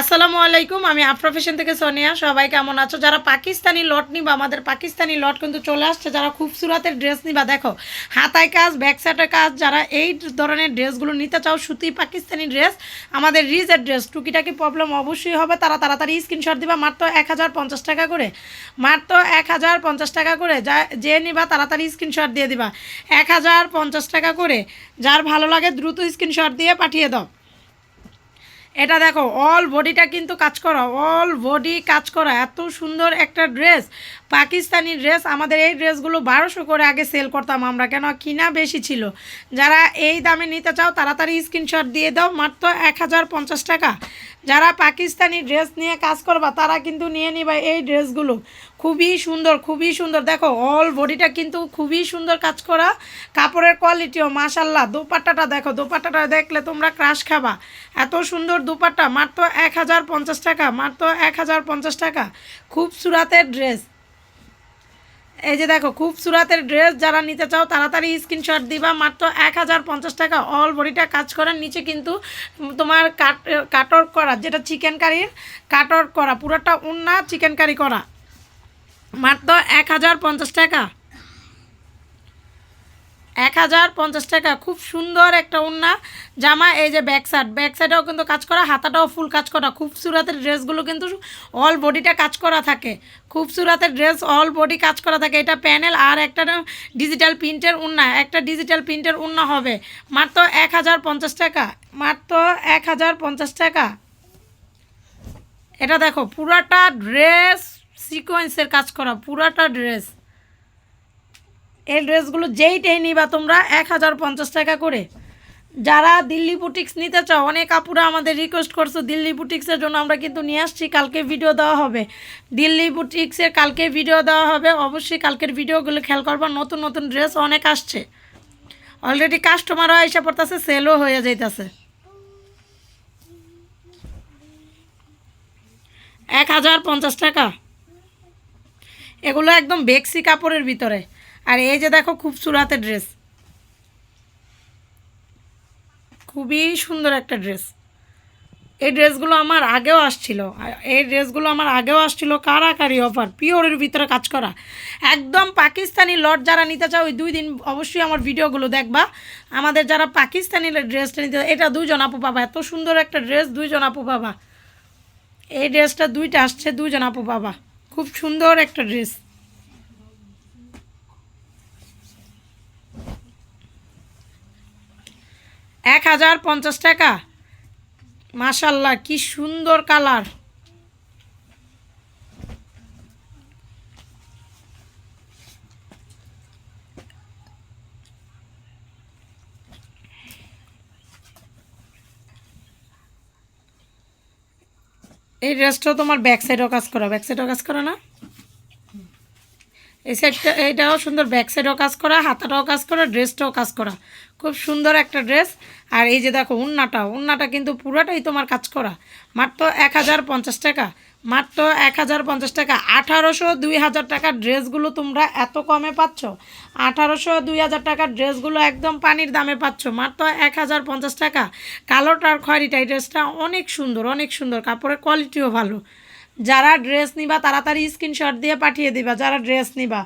আসসালামু আলাইকুম, আমি আফরা ফ্যাশন থেকে সোনিয়া। সবাই কেমন আছো? যারা পাকিস্তানি লট নিবা, আমাদের পাকিস্তানি লট কিন্তু চলে আসছে। যারা খুবসুরাতের ড্রেস নিবা, দেখো, হাতায় কাজ ব্যাক সাইডের কাজ, যারা এই ধরনের ড্রেসগুলো নিতে চাও, সুতি পাকিস্তানি ড্রেস আমাদের রিজের ড্রেস টুকিটাকি প্রবলেম অবশ্যই হবে। তারা তাড়াতাড়ি স্ক্রিনশট দিবা, মাত্র এক হাজার পঞ্চাশ টাকা করে। মাত্র এক হাজার পঞ্চাশ টাকা করে। যা, যে নিবা, তাড়াতাড়ি স্ক্রিনশট দিয়ে দিবা। এক হাজার পঞ্চাশ টাকা করে। যার ভালো লাগে, দ্রুত স্ক্রিনশট দিয়ে পাঠিয়ে দাও। এটা দেখো অল বডিটা কিন্তু কাজ করা অল বডি কাজ করা, এত সুন্দর একটা ড্রেস পাকিস্তানি ড্রেস আমাদের এই ড্রেসগুলো বারোশো করে আগে সেল করতাম আমরা কেন কিনা বেশি ছিল। যারা এই দামে নিতে চাও, তাড়াতাড়ি স্ক্রিনশট দিয়ে দাও, মাত্র এক হাজার পঞ্চাশ টাকা। যারা পাকিস্তানি ড্রেস নিয়ে কাজ করবা, তারা কিন্তু নিয়ে নিবা এই ড্রেসগুলো। খুবই সুন্দর খুবই সুন্দর। দেখো অল বডিটা কিন্তু খুবই সুন্দর কাজ করা। কাপড়ের কোয়ালিটিও মাশাল্লাহ দোপাট্টাটা দেখো, দোপাট্টাটা দেখলে তোমরা ক্রাশ খাবা। এত সুন্দর দুপাট্টা, মাত্র এক হাজার পঞ্চাশ টাকা, মাত্র এক হাজার পঞ্চাশ টাকা। খুব সুরাতের ড্রেস এই যে দেখো, খুব সুরাতের ড্রেস যারা নিতে চাও, তাড়াতাড়ি স্ক্রিনশট দিবা। মাত্র এক হাজার পঞ্চাশ টাকা অল বডিটা কাজ করার নিচে কিন্তু তোমার কাট কাটর করা, যেটা চিকেন কারির কাটর করা, পুরোটা উন্না চিকেন কারি করা। মাত্র এক হাজার পঞ্চাশ টাকা। এক হাজার পঞ্চাশ টাকা। খুব সুন্দর একটা উন্না জামা, এই যে ব্যাক সাইড ব্যাক সাইডেও কিন্তু কাজ করা, হাতাটাও ফুল কাজ করা। খুব সুরাতের ড্রেসগুলো কিন্তু অল বডিটা কাজ করা থাকে। খুব সুরাতের ড্রেস অল বডি কাজ করা থাকে। এটা প্যানেল আর একটা ডিজিটাল প্রিন্টের উন্না একটা ডিজিটাল প্রিন্টের উন্না হবে। মাত্র এক হাজার পঞ্চাশ টাকা। মাত্র এক হাজার পঞ্চাশ টাকা। এটা দেখো, পুরাটা ড্রেস সিকোয়েন্সের কাজ করা। পুরাটা ড্রেস এই ড্রেসগুলো যেইটাই নিবা তোমরা এক হাজার পঞ্চাশ টাকা করে। যারা দিল্লি বুটিক্স নিতে চাও, অনেক আপুরা আমাদের রিকোয়েস্ট করছ দিল্লি বুটিক্সের জন্য, আমরা কিন্তু নিয়ে আসছি, কালকে ভিডিও দেওয়া হবে। দিল্লি বুটিক্সের কালকে ভিডিও দেওয়া হবে, অবশ্যই কালকের ভিডিওগুলো খেয়াল করবা, নতুন নতুন ড্রেস অনেক আসছে। অলরেডি কাস্টমারও এসে পড়তেছে সেলও হয়ে যাইতেছে। এক হাজার পঞ্চাশ টাকা। এগুলো একদম বেক্সি কাপড়ের ভিতরে। আর এই যে দেখো খুব সুরাতের ড্রেস খুবই সুন্দর একটা ড্রেস এই ড্রেসগুলো আমার আগেও আসছিল। এই ড্রেসগুলো আমার আগেও আসছিল কারাকারি অফার পিওরের ভিতরে কাজ করা। একদম পাকিস্তানি লট যারা নিতে চাও ওই দুই দিন অবশ্যই আমার ভিডিওগুলো দেখবা। আমাদের যারা পাকিস্তানি ড্রেসটা নিতে, এটা দুইজন আপু পাবা। এত সুন্দর একটা ড্রেস দুইজন আপু পাবা। এই ড্রেসটা দুইটা আসছে, দুইজন আপু পাবা। খুব সুন্দর একটা ড্রেস এক হাজার পঞ্চাশ টাকা। মাশাল্লাহ, কি সুন্দর কালার। এই ড্রেসটাও তোমার ব্যাক সাইডও কাজ করা ব্যাক সাইডও কাজ করা না? এই এইটাও সুন্দর ব্যাক সাইডও কাজ করা, হাতাটাও কাজ করা ড্রেসটাও কাজ করা। খুব সুন্দর একটা ড্রেস আর এই যে দেখো, উন্নাটা উন্নাটা কিন্তু পুরোটাই তোমার কাজ করা। মাত্র এক হাজার পঞ্চাশ টাকা। মাত্র এক হাজার পঞ্চাশ টাকা। আঠারোশো দুই হাজার টাকার ড্রেসগুলো তোমরা এত কমে পাচ্ছ? আঠারোশো দুই হাজার টাকার ড্রেসগুলো একদম পানির দামে পাচ্ছ। মাত্র এক হাজার পঞ্চাশ টাকা। কালোটার খয়েরিটা, এই ড্রেসটা অনেক সুন্দর অনেক সুন্দর। কাপড়ের কোয়ালিটিও ভালো। যারা ড্রেস নিবা, তাড়াতাড়ি স্ক্রিনশট দিয়ে পাঠিয়ে দিবা, যারা ড্রেস নিবা।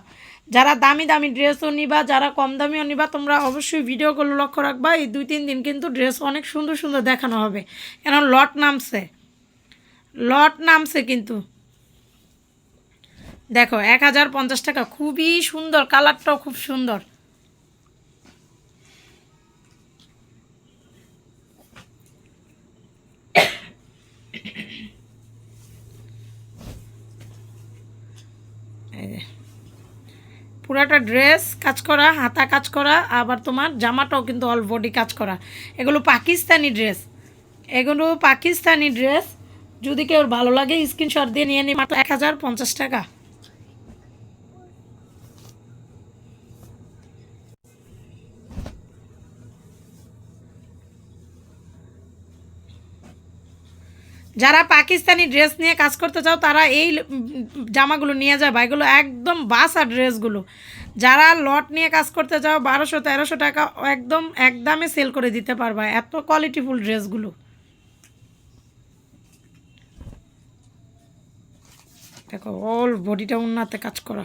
যারা দামি দামি ড্রেসও নিবা, যারা কম দামিও নিবা, তোমরা অবশ্যই ভিডিওগুলো লক্ষ্য রাখবা। এই দুই তিন দিন কিন্তু ড্রেস অনেক সুন্দর সুন্দর দেখানো হবে। কেন লট নামছে। লট নামছে কিন্তু। দেখো, এক হাজার পঞ্চাশ টাকা, খুবই সুন্দর কালারটাও খুব সুন্দর এই যে। পুরাটা ড্রেস কাজ করা, হাতা কাজ করা, আবার তোমার জামাটাও কিন্তু অল বডি কাজ করা। এগুলো পাকিস্তানি ড্রেস এগুলো পাকিস্তানি ড্রেস যদি কেউ ভালো লাগে স্ক্রিনশট দিয়ে নিয়ে নিই মাত্র এক হাজার পঞ্চাশ টাকা। যারা পাকিস্তানি ড্রেস নিয়ে কাজ করতে চাও, তারা এই জামাগুলো নিয়ে যাবে এগুলো একদম বাসা ড্রেসগুলো যারা লট নিয়ে কাজ করতে চাও, বারোশো, তেরোশো টাকা একদম একদমে সেল করে দিতে পারবা এত কোয়ালিটিফুল ড্রেসগুলো দেখো অল বডিটা উন্নাতে কাজ করা।